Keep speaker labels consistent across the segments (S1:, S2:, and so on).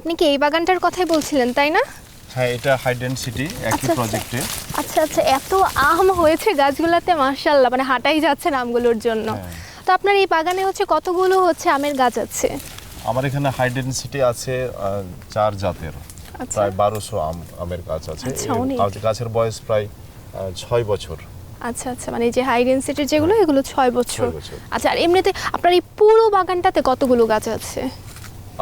S1: আপনি কি এই বাগানটার কথাই বলছিলেন তাই না?
S2: হ্যাঁ এটা হাই ডেনসিটি একই। প্রজেক্টে
S1: আচ্ছা। আচ্ছা এত আম হয়েছে গাছগুলোতে মার্শাল্লাহ মানে হাঁটাই যাচ্ছে না আমগুলোর জন্য।
S2: হ্যাঁ।
S1: তো আপনার এই বাগানে হচ্ছে কতগুলো হচ্ছে আমের গাছ আছে?
S2: আমার এখানে হাই ডেনসিটি আছে চার জাতের।
S1: আচ্ছা।
S2: প্রায় বারোশো আম আমের গাছ আছে।
S1: আচ্ছা।
S2: গাছের বয়স প্রায় ছয় বছর।
S1: আচ্ছা আচ্ছা মানে এই যে হাই ডেন্সিটির যেগুলো এগুলো ছয়
S2: ছয় বছর।
S1: আচ্ছা আর এমনিতে আপনার এই পুরো বাগানটাতে কতগুলো গাছ আছে?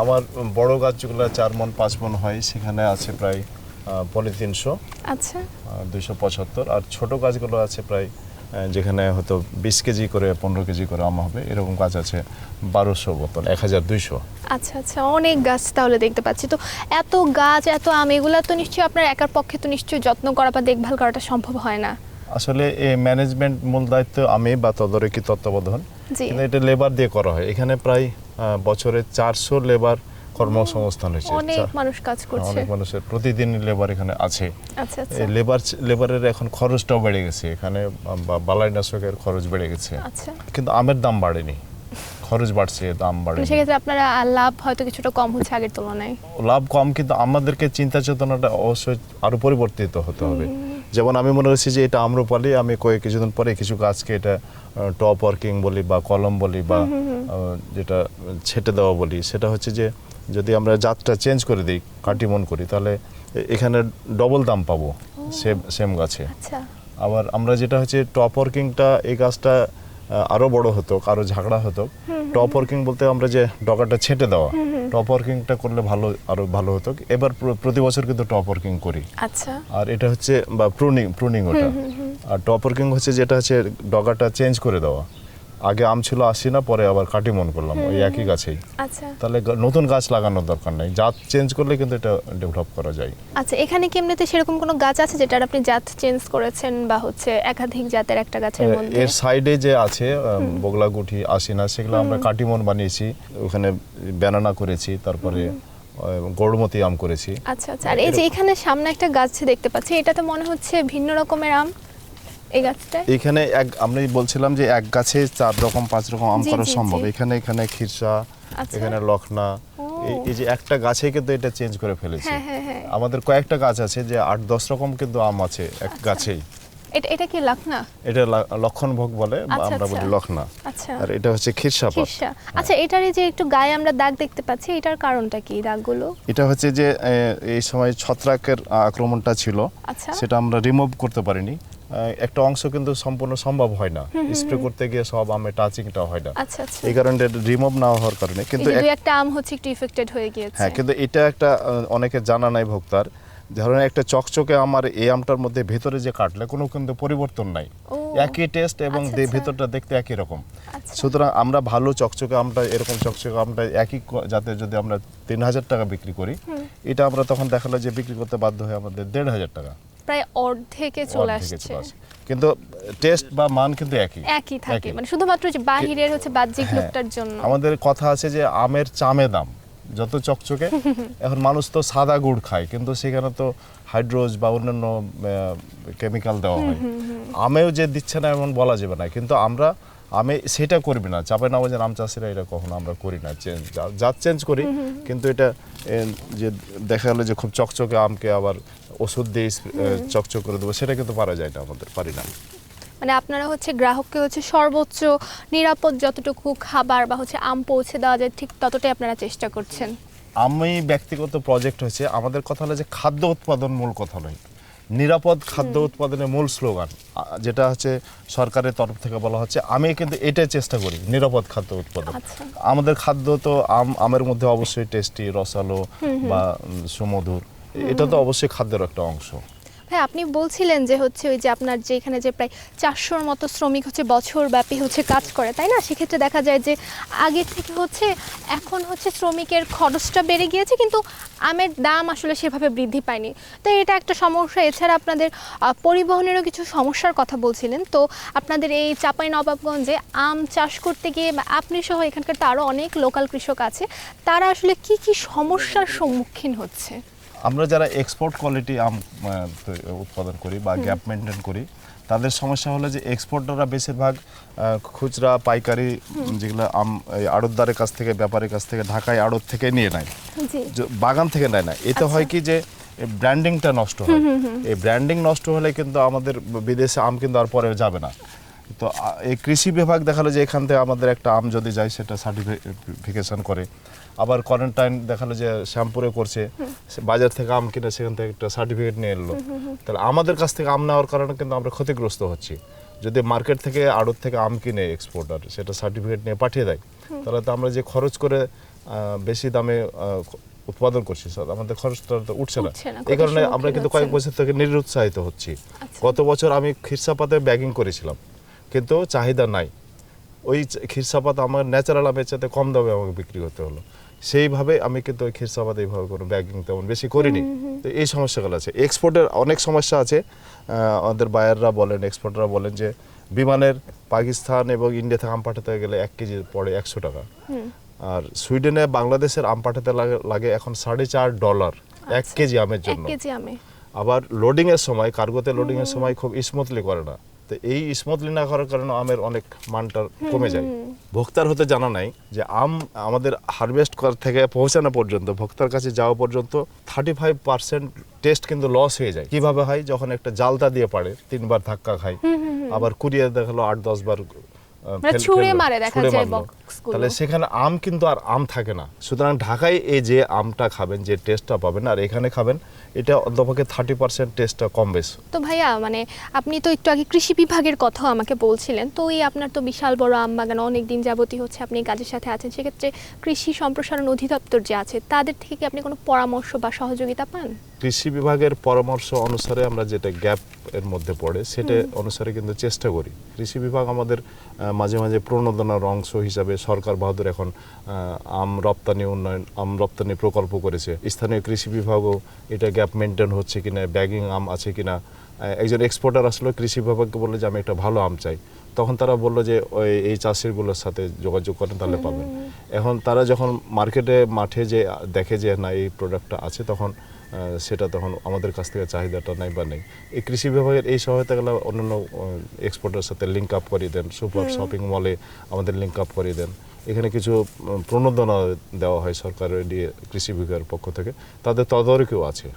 S2: আমার বড় গাছ যেগুলো চার মন পাঁচ মন হয় সেখানে আছে প্রায় পনেরো তিনশো
S1: আচ্ছা।
S2: দুইশো পঁচাত্তর। আর ছোট গাছগুলো আছে প্রায় যেখানে হয়তো বিশ কেজি করে পনেরো কেজি করে আম হবে এরকম গাছ আছে বারোশো বোতল এক হাজার দুইশো।
S1: আচ্ছা আচ্ছা অনেক গাছ তাহলে দেখতে পাচ্ছি। তো এত গাছ এত আম এগুলো তো নিশ্চয়ই আপনার একার পক্ষে তো নিশ্চয়ই যত্ন করা বা দেখভাল করাটা সম্ভব হয় না।
S2: আসলে এই ম্যানেজমেন্ট মূল দায়িত্ব আমি বা তদারকি তত্ত্বাবধান। কিন্তু এটা লেবার দিয়ে করা হয়। এখানে প্রায় বছরে চারশো লেবার কর্মসংস্থান হয়েছে।
S1: অনেক মানুষ কাজ করছে।
S2: অনেক মানুষের প্রতিদিন লেবার এখানে আছে।
S1: আচ্ছা আচ্ছা।
S2: লেবার লেবারের এখন খরচটাও বেড়ে গেছে। এখানে বালাইনাশকের খরচ বেড়ে গেছে।
S1: আচ্ছা।
S2: কিন্তু আমের দাম বাড়েনি। খরচ বাড়ছে দাম বাড়েনি।
S1: সেক্ষেত্রে আপনারা লাভ হয়তো কিছুটা কম হচ্ছে আগের তুলনায়।
S2: লাভ কম কিন্তু আমাদেরকে চিন্তা চেতনাটা অবশ্যই আরও পরিবর্তিত হতে হবে। যেমন আমি মনে করছি যে এটা আম্রপালি আমি কয়েক কিছুদিন পরে কিছু গাছকে এটা টপ ওয়ার্কিং বলি বা কলম বলি বা যেটা ছেটে দেওয়া বলি সেটা হচ্ছে যে যদি আমরা জাতটা চেঞ্জ করে দিই কাটিমন করি তাহলে এখানে ডবল দাম পাবো সেম সেম গাছে।
S1: আচ্ছা।
S2: আবার আমরা যেটা হচ্ছে টপ ওয়ার্কিংটা এই গাছটা আহ, আরও বড় হতো আরও ঝাগড়া হতো। টপ ওয়ার্কিং বলতে আমরা যে ডগাটা ছেটে দেওয়া টপ ওয়ার্কিংটা করলে ভালো আরও ভালো হতো। এবার প্রতি বছর কিন্তু টপ ওয়ার্কিং করি।
S1: আচ্ছা।
S2: আর এটা হচ্ছে বা প্রুনিং প্রুনিং ওটা। আর টপ ওয়ার্কিং হচ্ছে যেটা হচ্ছে ডগাটা চেঞ্জ করে দেওয়া। আগে আম ছিল আসি না পরে আবার কাটিমন করলাম ওই একই গাছেই।
S1: আচ্ছা।
S2: তাহলে নতুন গাছ লাগানোর দরকার নেই জাত চেঞ্জ করলে কিন্তু এটা ডেভেলপ করা যায়।
S1: আচ্ছা এখানে কি এমনিতে সেরকম কোনো গাছ আছে যেটার আপনি জাত চেঞ্জ করেছেন বা হচ্ছে একাধিক জাতের একটা গাছের মধ্যে?
S2: এর সাইডে যে আছে বগলা গুঠি আসিনা সেগুলো আমরা কাটিমন বানিয়েছি ওখানে ব্যানানা করেছি তারপরে গৌড়মতি আম করেছি।
S1: আচ্ছা আচ্ছা আর এই যে এখানে সামনে একটা গাছ দেখতে পাচ্ছি এটা তো মনে হচ্ছে ভিন্ন রকমের আম। এই গাছটা?
S2: এখানে এক আমি বলছিলাম যে এক গাছে চার রকম পাঁচ রকম আম করা সম্ভব। এখানে এখানে খিরসা
S1: আচ্ছা।
S2: এখানে লখনা। এই- যে একটা গাছে কিন্তু এটা চেঞ্জ করে ফেলেছে।
S1: হ্যাঁ হ্যাঁ হ্যাঁ।
S2: আমাদের কয়েকটা গাছ আছে যে আট দশ রকম কিন্তু আম আছে এক
S1: আচ্ছা।
S2: গাছেই।
S1: এটা এটা কি লাখনা?
S2: এটা লা- লক্ষণভোগ বলে বা
S1: আচ্ছা,
S2: আমরা বলি। লখনা। আর এটা হচ্ছে খিরসাপাত
S1: খিরসা। আচ্ছা এটার এই যে একটু গায়ে আমরা দাগ দেখতে পাচ্ছি এটার কারণটা কি দাগগুলো?
S2: এটা হচ্ছে যে এই সময় ছত্রাকের আক্রমণটা ছিল। সেটা আমরা রিমুভ করতে পারিনি। একটা অংশ কিন্তু সম্পূর্ণ সম্ভব হয় না। স্প্রে করতে গিয়ে সব আমে টাচিংটা হয় না।
S1: আচ্ছা আচ্ছা।
S2: এই কারণে রিমুভ না হওয়ার কারণে। কিন্তু
S1: একটা আম হচ্ছে একটু ইফেক্টেড হয়ে গিয়েছে।
S2: হ্যাঁ কিন্তু এটা একটা অনেকে জানা নাই ভোক্তার। ধরেন একটা চকচকে আমার এই আমটার মধ্যে ভেতরে যে কাটলে কোনো কিন্তু পরিবর্তন নাই। একই টেস্ট এবং
S1: আচ্ছা।
S2: ভেতরটা দেখতে একই রকম। সুতরাং আমরা ভালো চকচকে আমটা এরকম চকচকে আমটা একই যাতে যদি আমরা তিন হাজার টাকা বিক্রি করি এটা আমরা তখন দেখাল যে বিক্রি করতে বাধ্য হয় আমাদের দেড় হাজার টাকা।
S1: প্রায় অর্ধেকে চলে আসছে।
S2: কিন্তু টেস্ট বা মান কিন্তু একই।
S1: একই থাকে। মানে শুধুমাত্র যে বাহিরের হচ্ছে বাহ্যিক
S2: হ্যাঁ।
S1: লুকটার জন্য।
S2: আমাদের কথা আছে যে আমের চামে দাম। যত চকচকে এখন মানুষ তো সাদা গুড় খায় কিন্তু সেখানে তো হাইড্রোজ বা অন্যান্য কেমিক্যাল দেওয়া হয়। আমেও যে দিচ্ছে না এমন বলা যাবে না। কিন্তু আমরা আমি সেটা করবি না। চাপে না যে আম চাষিরা এটা কখনো আমরা করি না। চেঞ্জ যা চেঞ্জ করি কিন্তু এটা যে দেখা গেলো যে খুব চকচকে আমকে আবার ওষুধ দিয়ে চকচক করে দেবো সেটা কিন্তু পারা যায় না আমাদের পারি না।
S1: মানে আপনারা হচ্ছে গ্রাহককে হচ্ছে সর্বোচ্চ নিরাপদ যতটুকু খাবার বা হচ্ছে আম পৌঁছে দেওয়া যায় ঠিক ততটাই আপনারা চেষ্টা করছেন।
S2: আমি ব্যক্তিগত প্রজেক্ট হয়েছে আমাদের কথা হলো যে খাদ্য উৎপাদন মূল কথা নয়। নিরাপদ খাদ্য উৎপাদনের মূল স্লোগান যেটা হচ্ছে সরকারের তরফ থেকে বলা হচ্ছে আমি কিন্তু এটাই চেষ্টা করি নিরাপদ খাদ্য উৎপাদন।
S1: আচ্ছা।
S2: আমাদের খাদ্য তো আম আমের মধ্যে অবশ্যই টেস্টি রসালো বা সুমধুর এটা তো অবশ্যই খাদ্যের একটা অংশ।
S1: ভাই আপনি বলছিলেন যে হচ্ছে ওই যে আপনার যে এখানে যে প্রায় চারশোর মতো শ্রমিক হচ্ছে বছর ব্যাপী হচ্ছে কাজ করে, তাই না? সেক্ষেত্রে দেখা যায় যে আগের থেকে হচ্ছে এখন হচ্ছে শ্রমিকের খরচটা বেড়ে গিয়েছে, কিন্তু আমের দাম আসলে সেভাবে বৃদ্ধি পায়নি। তো এটা একটা সমস্যা। এছাড়া আপনাদের পরিবহনেরও কিছু সমস্যার কথা বলছিলেন। তো আপনাদের এই চাপাই নবাবগঞ্জে আম চাষ করতে গিয়ে আপনি সহ এখানকার তো আরও অনেক লোকাল কৃষক আছে, তারা আসলে কি কি সমস্যার সম্মুখীন হচ্ছে?
S2: আমরা যারা এক্সপোর্ট কোয়ালিটি আম উৎপাদন করি বা গ্যাপ মেনটেন করি তাদের সমস্যা হলো যে এক্সপোর্টাররা বেশিরভাগ খুচরা পাইকারি যেগুলো আম এই আড়তদারের কাছ থেকে ব্যাপারের কাছ থেকে ঢাকায় আড়ত থেকে নিয়ে নেয়। বাগান থেকে নেয় না। এতে হয় কি যে ব্র্যান্ডিংটা নষ্ট হয়। এই ব্র্যান্ডিং নষ্ট হলে কিন্তু আমাদের বিদেশে আম কিন্তু আর পরে যাবে না। তো এই কৃষি বিভাগ দেখাল যে এখান থেকে আমাদের একটা আম যদি যায় সেটা সার্টিফিকেশন করে। আবার কোয়ারেন্টাইন দেখাল যে শ্যাম্পুরে করছে বাজার থেকে আম কিনে সেখান থেকে একটা সার্টিফিকেট নিয়ে এলো। তাহলে আমাদের কাছ থেকে আম নেওয়ার কারণে কিন্তু আমরা ক্ষতিগ্রস্ত হচ্ছি। যদি মার্কেট থেকে আড়ত থেকে আম কিনে এক্সপোর্টার সেটা সার্টিফিকেট নিয়ে পাঠিয়ে দেয় তাহলে তো আমরা যে খরচ করে বেশি দামে উৎপাদন করছি স্যার আমাদের খরচটা তো উঠছে না। এই কারণে আমরা কিন্তু কয়েক বছর থেকে নিরুৎসাহিত হচ্ছি।
S1: আচ্ছা।
S2: গত বছর আমি খিরসাপাতে ব্যাগিং করেছিলাম। কিন্তু চাহিদা নাই। ওই খিরসাপাত আমার ন্যাচারাল আমের চাইতে কম দামে আমাকে বিক্রি করতে হলো। সেইভাবে আমি কিন্তু ওই খিরসাপাত এইভাবে কোনো ব্যাগিং তেমন বেশি করিনি। তো এই সমস্যাগুলো আছে। এক্সপোর্টের অনেক সমস্যা আছে। আমাদের বায়াররা বলেন এক্সপোর্টাররা বলেন যে বিমানের পাকিস্তান এবং ইন্ডিয়া থেকে আম পাঠাতে গেলে এক কেজি পড়ে একশো টাকা। আর সুইডেনে বাংলাদেশের আম পাঠাতে লাগে- এখন সাড়ে চার ডলার এক
S1: আচ্ছা।
S2: কেজি আমের জন্য। আবার লোডিংয়ের সময় কার্গোতে লোডিংয়ের সময় খুব স্মুথলি করে না। তো এই স্মুথলি না করার কারণে আমের অনেক মানটা কমে যায়। ভোক্তার হতে জানা নাই যে আম আমাদের হারভেস্ট করার থেকে পৌঁছানো পর্যন্ত ভোক্তার কাছে যাওয়া পর্যন্ত থার্টি ফাইভ পার্সেন্ট টেস্ট কিন্তু লস হয়ে যায়। কীভাবে হয়? যখন একটা জালতা দিয়ে পারে তিনবার ধাক্কা খায়। আবার কুড়িয়ে দেখাল আট দশ বার
S1: ছুঁড়ে মারে দেখা যায়।
S2: তাহলে সেখানে আম কিন্তু আর আম থাকে না। সুতরাং ঢাকায় এই যে আমটা খাবেন যে টেস্টটা পাবেন আর এখানে খাবেন এটা অন্তপক্ষে থার্টি পার্সেন্ট টেস্টটা কম বেশ।
S1: তো ভাইয়া মানে আপনি তো একটু আগে কৃষি বিভাগের কথাও আমাকে বলছিলেন তো এই আপনার তো বিশাল বড় আম বাগান অনেক দিন যাবতই হচ্ছে আপনি কাজের সাথে আছেন। সেক্ষেত্রে কৃষি সম্প্রসারণ অধিদপ্তর যে আছে তাদের থেকে কি আপনি কোনো পরামর্শ বা সহযোগিতা পান?
S2: কৃষি বিভাগের পরামর্শ অনুসারে আমরা যেটা গ্যাপ এর মধ্যে পড়ে সেটা অনুসারে কিন্তু চেষ্টা করি। কৃষি বিভাগ আমাদের মাঝে মাঝে প্রণোদনার অংশ হিসাবে সরকার বাহাদুর এখন আম রপ্তানি উন্নয়ন আম রপ্তানি প্রকল্প করেছে। স্থানীয় কৃষি বিভাগও এটা গ্যাপ মেনটেন হচ্ছে কিনা ব্যাগিং আম আছে কিনা। একজন এক্সপোর্টার আসলে কৃষি বিভাগকে বলল যে আমি একটা ভালো আম চাই। তখন তারা বলল যে ওই এই চাষিরগুলোর সাথে যোগাযোগ করেন তাহলে পাবেন। এখন তারা যখন মার্কেটে মাঠে যে দেখে যে না এই প্রোডাক্টটা আছে তখন সেটা তখন আমাদের কাছ থেকে চাহিদাটা নাই বা নেই। এই কৃষি বিভাগের এই সহায়তাগুলো অন্যান্য এক্সপোর্টের সাথে লিঙ্ক আপ করিয়ে দেন। সুপার শপিং মলে আমাদের লিঙ্ক আপ করিয়ে দেন। এখানে কিছু প্রণোদনা দেওয়া হয় সরকারের কৃষি বিভাগের পক্ষ থেকে। তাদের তদারকিও আছে।